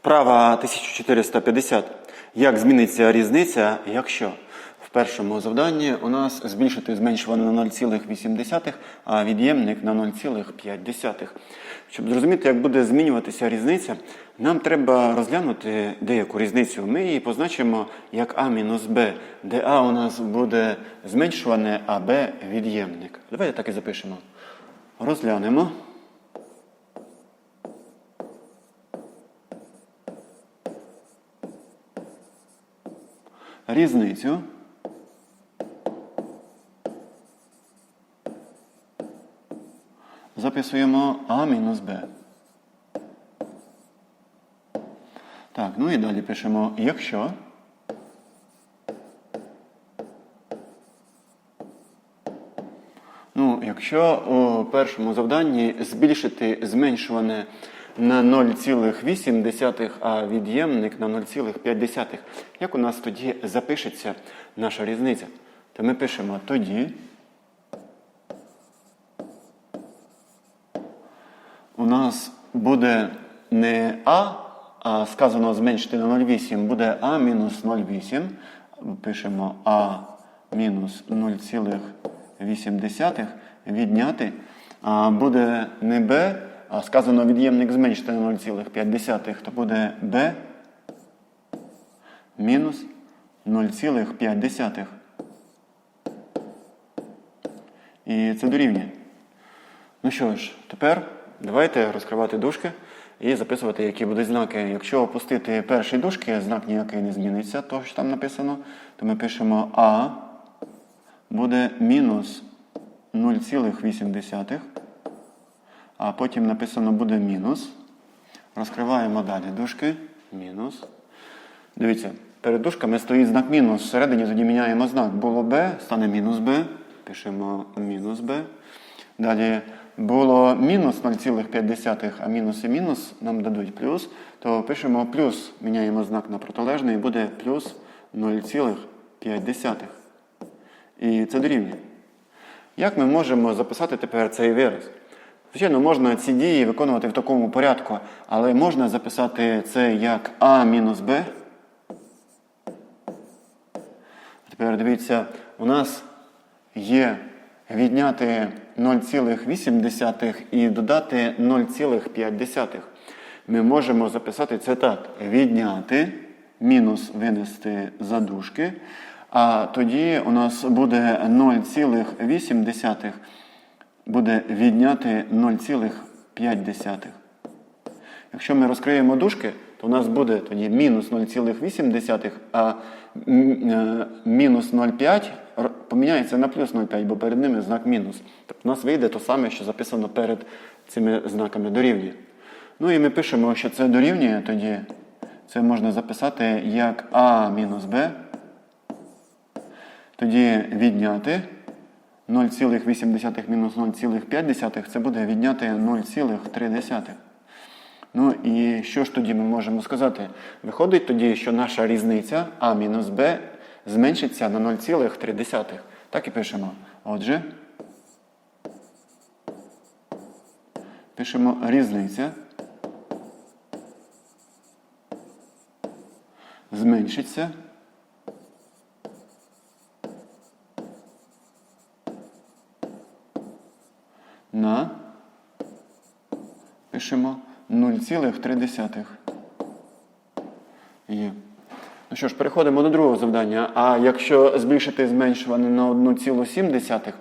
Вправа 1450. Як зміниться різниця, якщо в першому завданні у нас збільшити зменшуване на 0,8, а від'ємник на 0,5. Щоб зрозуміти, як буде змінюватися різниця, нам треба розглянути деяку різницю. Ми її позначимо як А мінус Б, де А у нас буде зменшуване, а Б від'ємник. Давайте так і запишемо. Розглянемо. Різницю записуємо А мінус Б. Так, ну і далі пишемо якщо. Ну, якщо у першому завданні збільшити зменшуване на 0,8, а від'ємник на 0,5, як у нас тоді запишеться наша різниця? То ми пишемо тоді. У нас буде не А, а сказано зменшити на 0,8, буде А мінус 0,8. Пишемо А мінус 0,8 відняти. А буде не Б, а сказано від'ємник зменшити на 0,5, то буде b мінус 0,5. І це дорівнює. Ну що ж, тепер давайте розкривати дужки і записувати, які будуть знаки. Якщо опустити перші дужки, знак ніякий не зміниться, то що там написано, то ми пишемо А буде мінус 0,8 а потім написано буде мінус. Розкриваємо далі дужки. Мінус. Дивіться, перед дужками стоїть знак мінус. Всередині тоді міняємо знак. Було b, стане мінус b. Пишемо мінус b. Далі було мінус 0,5, а мінус і мінус нам дадуть плюс, то пишемо плюс, міняємо знак на протилежний і буде плюс 0,5. І це дорівнює. Як ми можемо записати тепер цей вираз? Звичайно, можна ці дії виконувати в такому порядку, але можна записати це як А мінус Б. Тепер дивіться, у нас є відняти 0,8 і додати 0,5. Ми можемо записати це так: відняти, мінус винести за дужки, а тоді у нас буде 0,8 буде відняти 0,5. Якщо ми розкриємо дужки, то у нас буде тоді мінус 0,8, а мінус 0,5 поміняється на плюс 0,5, бо перед ними знак мінус. Тобто у нас вийде те саме, що записано перед цими знаками дорівнює. Ну і ми пишемо, що це дорівнює, тоді це можна записати як А мінус Б. Тоді відняти. 0,8 мінус 0,5 це буде відняти 0,3. Ну і що ж тоді ми можемо сказати? Виходить тоді, що наша різниця А мінус Б зменшиться на 0,3. Так і пишемо. Отже, пишемо різниця. Зменшиться. на пишемо 0,3. Є. Ну що ж, переходимо до другого завдання. А якщо збільшити зменшуване на 1,7,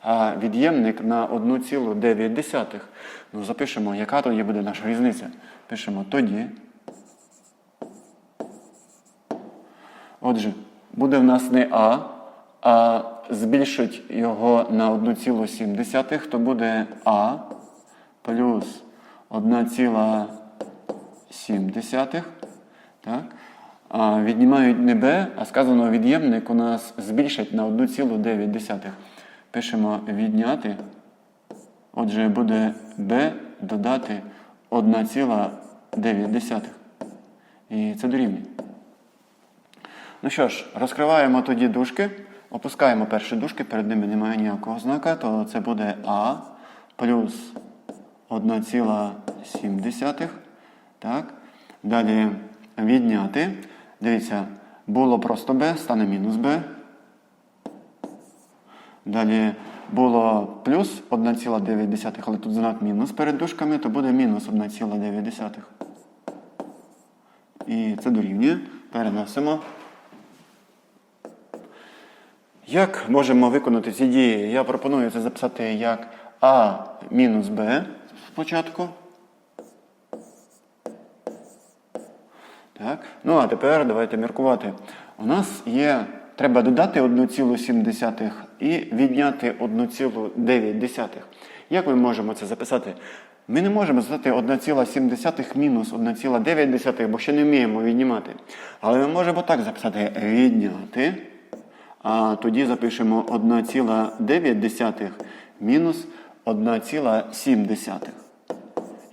а від'ємник на 1,9, ну запишемо, яка тоді буде наша різниця. Пишемо тоді. Отже, буде в нас не А, а збільшить його на 1,7, то буде А плюс 1,7. Так? А віднімають не Б, а сказано від'ємник у нас збільшить на 1,9. Пишемо відняти. Отже, буде b додати 1,9. І це дорівнює. Ну що ж, розкриваємо тоді дужки. Опускаємо перші дужки, перед ними немає ніякого знака, то це буде А плюс 1,7. Так. Далі відняти. Дивіться, було просто b, стане мінус b. Далі було плюс 1,9, але тут знак мінус перед дужками, то буде мінус 1,9. І це дорівнює. Переносимо. Як можемо виконати ці дії? Я пропоную це записати як А мінус Б спочатку. Так. Ну а тепер давайте міркувати. У нас є, треба додати 1,7 і відняти 1,9. Як ми можемо це записати? Ми не можемо записати 1,7 мінус 1,9, бо ще не вміємо віднімати. Але ми можемо так записати відняти. А тоді запишемо 1,9 мінус 1,7.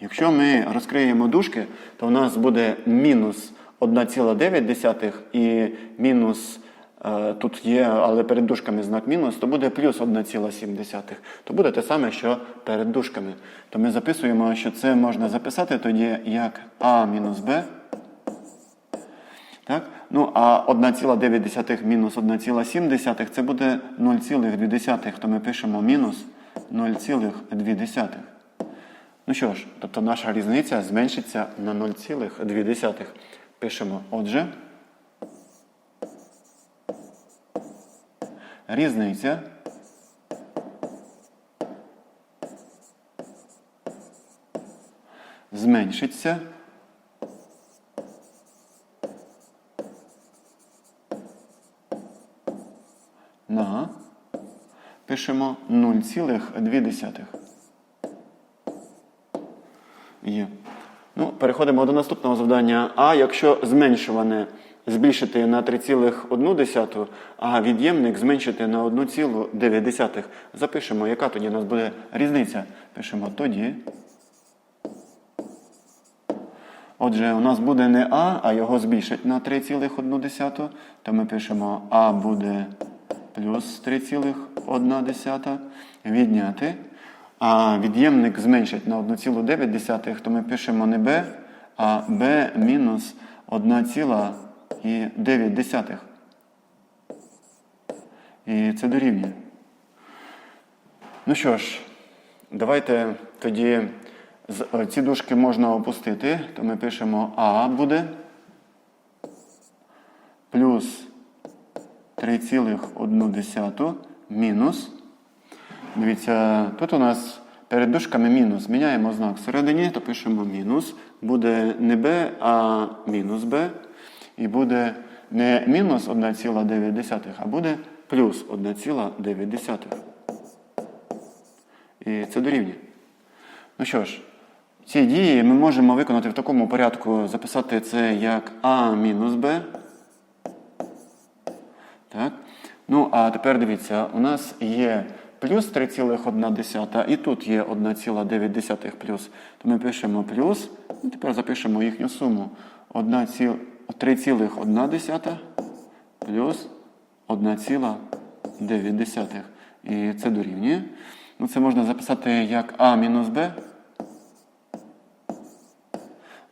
Якщо ми розкриємо дужки, то в нас буде мінус 1,9 і мінус, е, тут є, але перед дужками знак мінус, то буде плюс 1,7. То буде те саме, що перед дужками. То ми записуємо, що це можна записати тоді як А мінус Б. Так? Ну, а 1,9 мінус 1,7 це буде 0,2, то ми пишемо мінус 0,2. Ну що ж, тобто наша різниця зменшиться на 0,2. Пишемо, отже, різниця зменшиться на, пишемо 0,2. Є. Ну, переходимо до наступного завдання. А якщо зменшуване збільшити на 3,1, а від'ємник зменшити на 1,9. Запишемо, яка тоді у нас буде різниця. Пишемо тоді. Отже, у нас буде не А, а його збільшить на 3,1, то ми пишемо А буде плюс 3,1 відняти. А від'ємник зменшить на 1,9, то ми пишемо не b, а b мінус 1,9. І це дорівнює. Ну що ж, давайте тоді е, ці дужки можна опустити, то ми пишемо А буде плюс 3,1 мінус. Дивіться, тут у нас перед дужками мінус. Міняємо знак всередині, то пишемо мінус. Буде не b, а мінус b. І буде не мінус 1,9, а буде плюс 1,9. І це дорівнює. Ну що ж, ці дії ми можемо виконати в такому порядку, записати це як А мінус Б. Так. Ну, а тепер дивіться, у нас є плюс 3,1 і тут є 1,9 плюс. То ми пишемо плюс, і тепер запишемо їхню суму. 3,1 плюс 1,9. І це дорівнює. Ну, це можна записати як А мінус Б.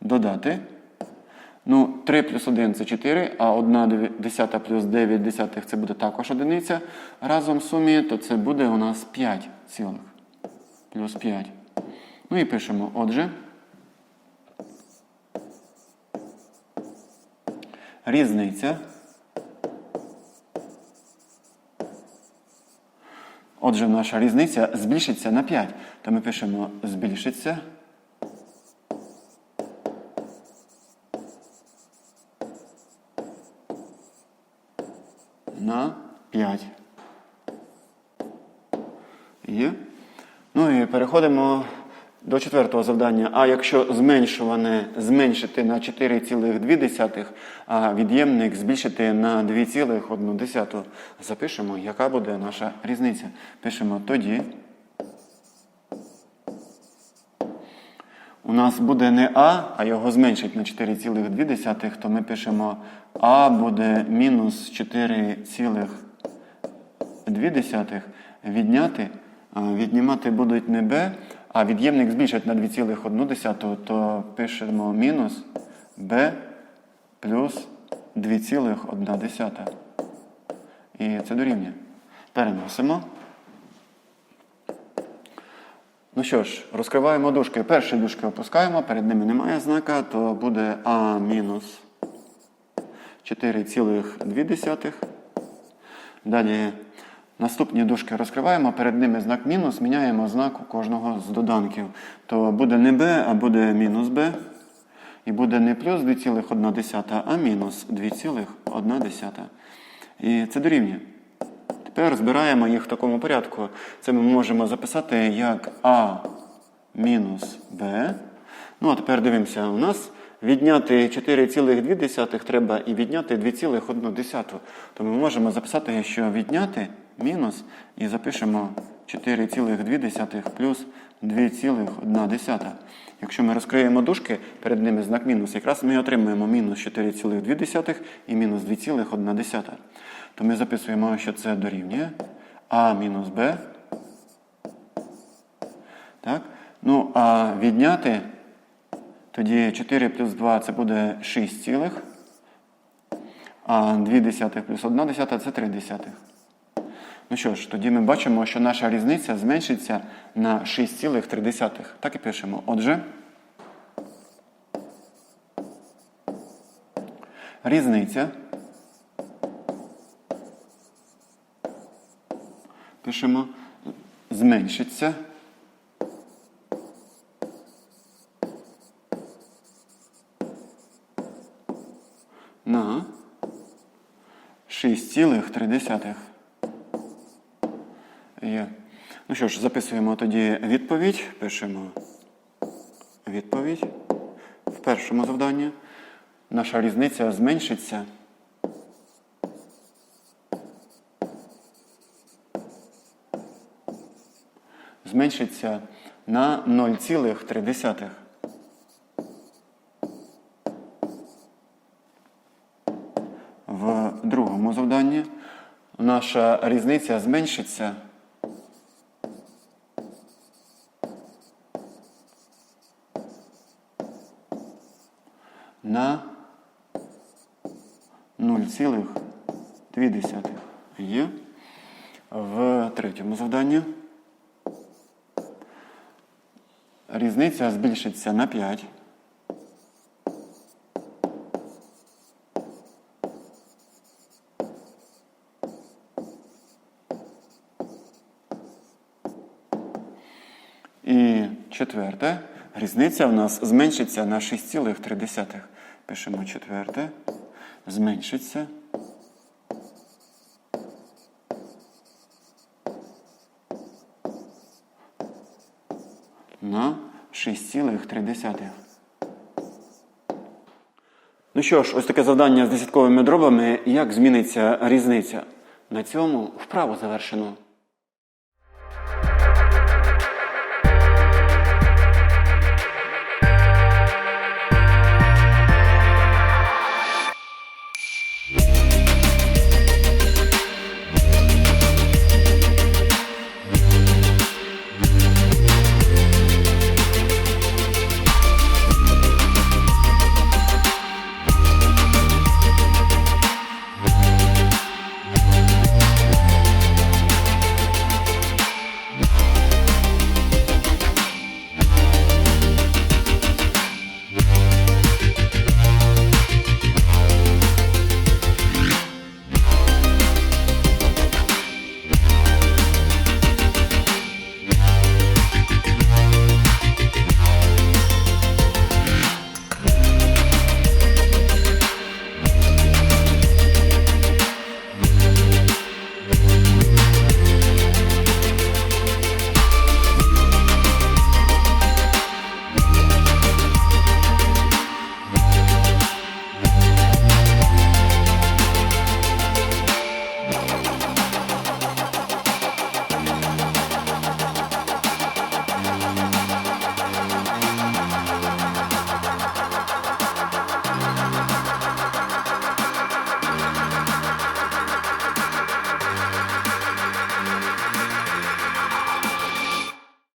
Додати. Ну, 3 плюс 1 це 4, а 1 десята плюс 9 десятих це буде також одиниця. Разом в сумі, то це буде у нас 5 цілих. Плюс 5. Ну і пишемо, отже. Різниця. Отже, наша різниця збільшиться на 5. То ми пишемо збільшиться. На 5. Є. Ну і переходимо до четвертого завдання. А якщо зменшуване зменшити на 4,2, а від'ємник збільшити на 2,1, запишемо, яка буде наша різниця. Пишемо тоді. У нас буде не А, а його зменшить на 4,2, то ми пишемо А буде мінус 4,2 відняти. Віднімати будуть не Б, а від'ємник збільшить на 2,1, то пишемо мінус b плюс 2,1. І це дорівнює. Переносимо. Ну що ж, розкриваємо дужки. Перші дужки опускаємо, перед ними немає знака, то буде А мінус 4,2. Далі наступні дужки розкриваємо, перед ними знак мінус, міняємо знак у кожного з доданків. То буде не b, а буде мінус b. І буде не плюс 2,1, а мінус 2,1. І це дорівнює. Тепер збираємо їх в такому порядку. Це ми можемо записати як А мінус Б. Ну, а тепер дивимося, у нас відняти 4,2 треба і відняти 2,1. То ми можемо записати, що відняти мінус і запишемо 4,2 плюс 2,1. Якщо ми розкриємо дужки, перед ними знак мінус, якраз ми отримуємо мінус 4,2 і мінус 2,1. То ми записуємо, що це дорівнює А мінус Б. Так? Ну, а відняти тоді 4 плюс 2 це буде 6 цілих. А 2 десятих плюс 1 десята це 3 десятих. Ну що ж, тоді ми бачимо, що наша різниця зменшиться на 6,3. Так і пишемо. Отже, різниця. Пишемо зменшиться. На 6,3. Є. Ну що ж, записуємо тоді відповідь. Пишемо відповідь. В першому завданні наша різниця зменшиться. Зменшиться на 0,3. В другому завданні наша різниця зменшиться на 0,2. Є. В третьому завданні різниця збільшиться на 5. І четверте, різниця в нас зменшиться на 6,3. Пишемо четверте, зменшиться. На 6,3. Ну що ж, ось таке завдання з десятковими дробами. Як зміниться різниця? На цьому вправо завершено.